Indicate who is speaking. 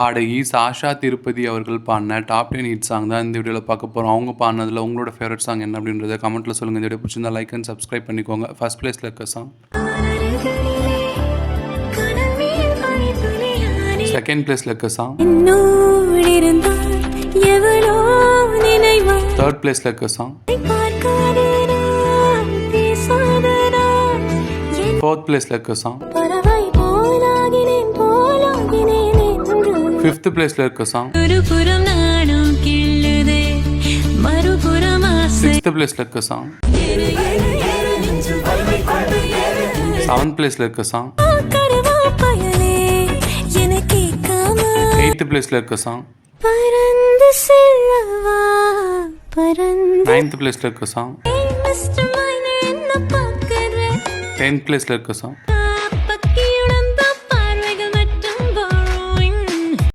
Speaker 1: பாடகி சாஷா திருப்பதி அவர்கள் பாடின டாப் டென் ஹிட் சாங் தான் இந்த வீடியோவில் பார்க்க போகிறோம் அவங்க பாடினதில் உங்களோட ஃபேவரட் சாங் என்ன அப்படின்றத கமெண்ட்டில் சொல்லுங்கள் இந்த வீடியோ பிடிச்சிருந்தா லைக் அண்ட் சப்ஸ்கிரைப் பண்ணிக்கோங்க. ஃபர்ஸ்ட் பிளேஸில் இருக்க சாங் செகண்ட் பிளேஸில் இருக்க சாங் தேர்ட் பிளேஸில் இருக்க சாங் ஃபோர்த் பிளேஸில் இருக்க சாங் ஃபிஃப்த் பிளேஸில் இருக்க சாங் சிக்ஸ்த் பிளேஸில் இருக்க சாங் செவன்த் பிளேஸில் இருக்க சாங் எயித்து பிளேஸில் இருக்க சாங் நைன்த் பிளேஸில் இருக்க சாங் டென்த் பிளேஸில் இருக்க சாங்